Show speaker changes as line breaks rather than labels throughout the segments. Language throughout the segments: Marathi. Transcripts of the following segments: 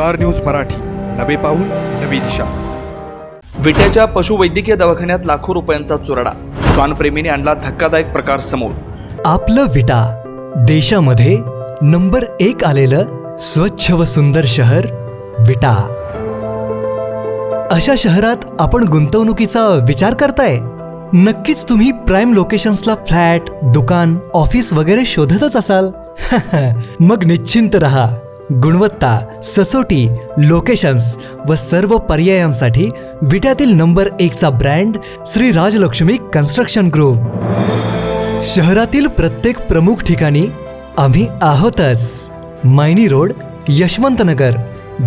Star news Marathi. नवे पाऊल नवी दिशा.
विट्याच्या पशुवैद्यकीय दवाखान्यात लाखो रुपयांचा चुराडा. श्वानप्रेमीने आणला धक्कादायक प्रकार समोर.
आपलं विटा. देशामध्ये नंबर एक आलेलं स्वच्छ व सुंदर शहर विटा. अशा शहरात आपण गुंतवणुकीचा विचार करताय? नक्कीच तुम्ही प्राईम लोकेशन्सला फ्लॅट दुकान ऑफिस वगैरे शोधतच असाल. मग निश्चिंत रहा. गुणवत्ता ससोटी लोकेशन्स व सर्व पर्यायांसाठी विट्यातील number एकचा brand Shri Rajlakshmi construction group. शहरातील प्रत्येक प्रमुख ठिकाणी आम्ही आहोतच. मायनी रोड यशवंतनगर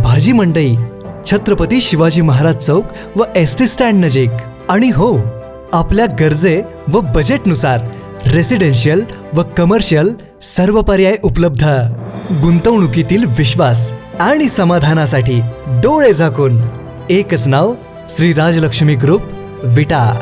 भाजी मंडई छत्रपती शिवाजी महाराज चौक व एस टी स्टँड नजीक. आणि हो आपल्या गरजे व बजेटनुसार रेसिडेन्शियल व कमर्शियल सर्व पर्याय उपलब्ध. गुंतवणुकीतील विश्वास आणि समाधानासाठी डोळे झाकून एकच नाव श्री राजलक्ष्मी ग्रुप विटा.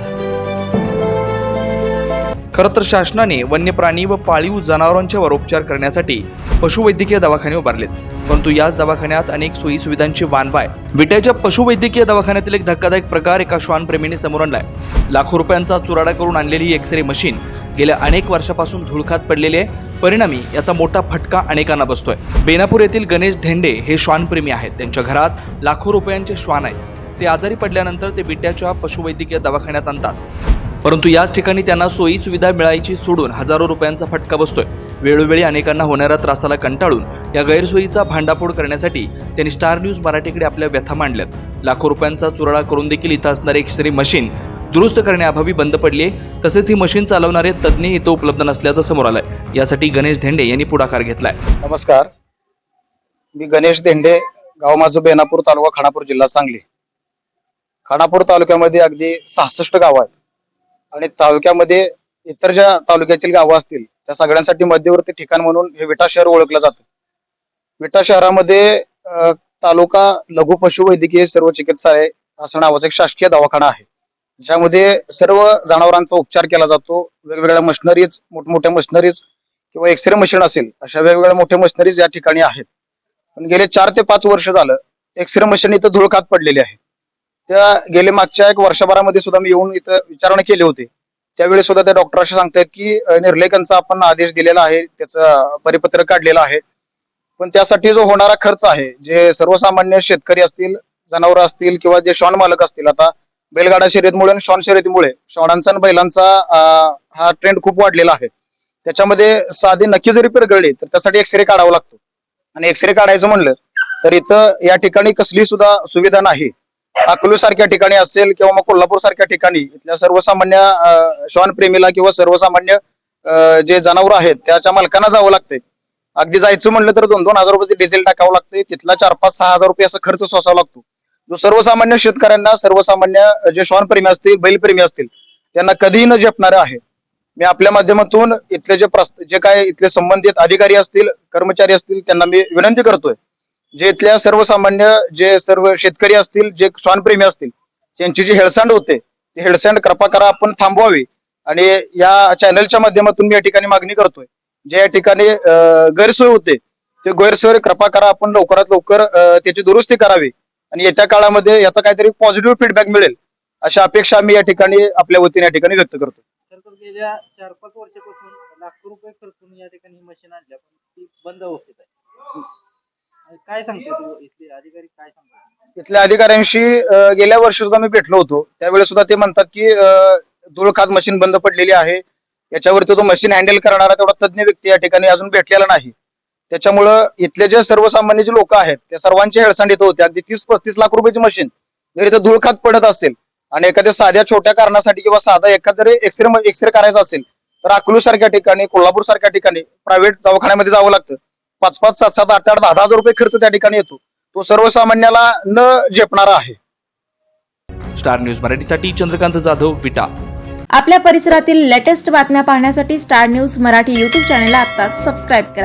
खरं तर शासनाने वन्य प्राणी व पाळीव जनावरांच्यावर उपचार करण्यासाठी पशुवैद्यकीय दवाखाने उभारलेत. परंतु याच दवाखान्यात अनेक सोयी सुविधांची वानवाय. विट्याच्या पशुवैद्यकीय दवाखान्यातील एक धक्कादायक प्रकार एका श्वानप्रेमीने समोर आणलाय. लाखो रुपयांचा चुराडा करून आणलेली ही एक्सरे मशीन गेल्या अनेक वर्षापासून धुळखात पडलेले आहे. परिणामी याचा मोठा फटका अनेकांना बसतोय. बेनापूर येथील गणेश धेंडे हे श्वानप्रेमी आहेत. त्यांच्या घरात लाखो रुपयांचे श्वान आहेत. ते आजारी पडल्यानंतर ते बिट्याच्या पशुवैद्यकीय दवाखान्यात आणतात. परंतु याच ठिकाणी त्यांना सोयी सुविधा मिळायची सोडून हजारो रुपयांचा फटका बसतोय. वेळोवेळी अनेकांना होणाऱ्या त्रासाला कंटाळून या गैरसोयीचा भांडाफोड करण्यासाठी त्यांनी स्टार न्यूज मराठीकडे आपल्या व्यथा मांडल्यात. लाखो रुपयांचा चुराडा करून देखील इथं असणारे एक्सरे मशीन दुरुस्त करण्याअभावी बंद पडली आहे. तसेच ही मशीन चालवणारे तज्ज्ञ इथं उपलब्ध नसल्याचं समोर आलंय. यासाठी गणेश धेंडे यांनी पुढाकार घेतलाय.
नमस्कार. मी गणेश धेंडे गाव माझं बेनापूर तालुका खानापूर जिल्हा सांगली. खानापूर तालुक्यामध्ये अगदी सहासष्ट गाव आहेत. आणि तालुक्यामध्ये इतर ज्या तालुक्यातील गावं असतील त्या सगळ्यांसाठी मध्यवर्ती ठिकाण म्हणून हे विटा शहर ओळखलं जातं. विटा शहरामध्ये तालुका लघु पशुवैद्यकीय सर्व चिकित्सालय असं नावाचं एक शासकीय दवाखाना आहे. ज्यामध्ये सर्व जनावरांचा उपचार केला जातो. वेगवेगळ्या मशिनरीज मोठमोठ्या मशिनरीज किंवा एक्सरे मशीन असेल अशा वेगवेगळ्या मोठ्या मशिनरीज या ठिकाणी आहेत. पण गेले चार ते पाच वर्ष झालं एक्सरे मशीन इथं धुळकात पडलेली आहे त्या गेले मागच्या एक वर्षभरामध्ये सुद्धा मी येऊन इथं विचारणा केली होती. त्यावेळी सुद्धा त्या डॉक्टर असे सांगतायत की अं, निर्लेखनचा आपण आदेश दिलेला आहे त्याचं परिपत्रक काढलेलं आहे. पण त्यासाठी जो होणारा खर्च आहे जे सर्वसामान्य शेतकरी असतील जनावर असतील किंवा जे श्वान मालक असतील आता बैलगाडा शर्यतीमुळे आणि श्वान शर्यतीमुळे श्वानांचा आणि बैलांचा हा ट्रेंड खूप वाढलेला आहे. त्याच्यामध्ये साधी नक्की जरी पेरगळली तर त्यासाठी एक्सरे काढावा लागतो. आणि एक्सरे काढायचं म्हणलं तर इथं या ठिकाणी कसली सुद्धा सुविधा नाही. अकलू सारख्या ठिकाणी असेल किंवा मग कोल्हापूर सारख्या ठिकाणी इथल्या सर्वसामान्य श्वान श्वानप्रेमीला किंवा सर्वसामान्य जे जनावर आहेत त्याच्या मालकांना जावं लागतंय. अगदी जायचं म्हणलं तर दोन दोन हजार रुपये डिझेल टाकावं लागते तिथला चार पाच सहा हजार रुपये असा खर्च सोसावा लागतो. जो सर्वसामान्य शेतकऱ्यांना सर्वसामान्य जे श्वानप्रेमी असतील बैलप्रेमी असतील त्यांना कधीही न झेपणारं आहे. मी आपल्या माध्यमातून इथले जे प्रस्त जे काय इथले संबंधित अधिकारी असतील कर्मचारी असतील त्यांना मी विनंती करतोय. जे इथल्या सर्वसामान्य जे सर्व शेतकरी असतील जे श्वानप्रेमी असतील त्यांची जी हेळसांड होते ती हेळसांड कृपा करा आपण थांबवावी. आणि या चॅनलच्या माध्यमातून मी या ठिकाणी मागणी करतोय. जे या ठिकाणी अं, गैरसोय होते ते गैरसोय कृपा करा आपण लवकरात लवकर त्याची दुरुस्ती करावी. आणि येत्या काळामध्ये याचा काहीतरी पॉझिटिव्ह फीडबॅक मिळेल अशी अपेक्षा मी या ठिकाणी आपल्या वतीने या ठिकाणी व्यक्त करतो.
तर तर गेल्या चार पाच वर्षापासून लाखो रुपये खर्चून या ठिकाणी मशीन आणल्या पण ती बंद अवस्थेत आहे. आणि काय सांगते तू इथले अधिकारी काय सांगतात
तिथल्या अधिकाऱ्यांशी गेल्या वर्षी सुद्धा मी भेटलो होतो. त्यावेळेस सुद्धा ते म्हणतात की धूळ खात मशीन बंद पडलेली आहे. याच्यावरती तो मशीन हँडल करणारा तेवढा तज्ञ व्यक्ती या ठिकाणी अजून भेटलेला नाही. त्याच्यामुळं इथले जे सर्वसामान्य जे लोक आहेत त्या सर्वांची हेळसांड येत होते. अगदी तीस पस्तीस लाख रुपयाची मशीन जर इथं धूळ खात पडत असेल आणि एखाद्या साध्या छोट्या कारणासाठी किंवा साधा एखाद जरी एक्सरे एक्सरे करायचा असेल तर अकलूज सारख्या ठिकाणी कोल्हापूर सारख्या ठिकाणी प्रायव्हेट दवाखान्यामध्ये जावं लागतं. पाच पाच सात सात आठ आठ दहा हजार रुपये खर्च त्या ठिकाणी येतो. तो सर्वसामान्याला न झेपणारा आहे.
स्टार न्यूज मराठीसाठी चंद्रकांत जाधव विटा.
आपल्या परिसरातील लेटेस्ट बातम्या पाहण्यासाठी स्टार न्यूज मराठी यूट्यूब चॅनलला आत्ताच सबस्क्राईब करा.